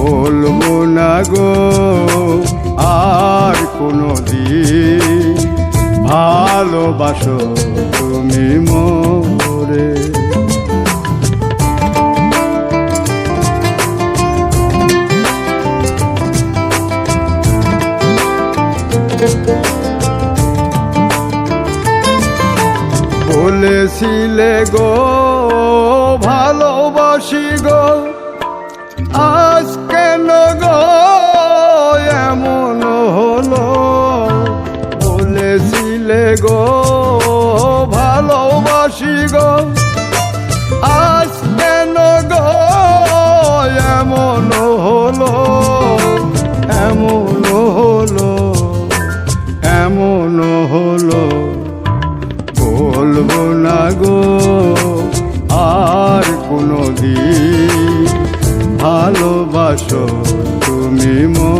বলব না গো আর কোনো দিন ভালোবাসো তুমি মরে। বলেছিলে গো ভালোবাসি গো বলেছিলে গো, ভালোবাসি গো, আজ কেন গো, এমন হলো এমন হলো এমন হলো, বলব না গো, আর কোনো দিন ভালোবাসো তুমি মরে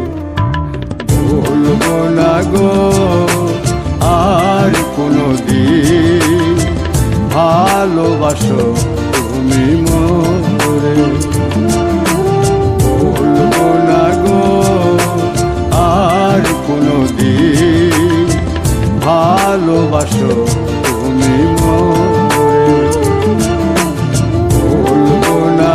না আর কোনো দিন ভালোবাসো তুমি মোরে। বলব না আর কোনো দিন ভালোবাসো তুমি মোরে। বলব না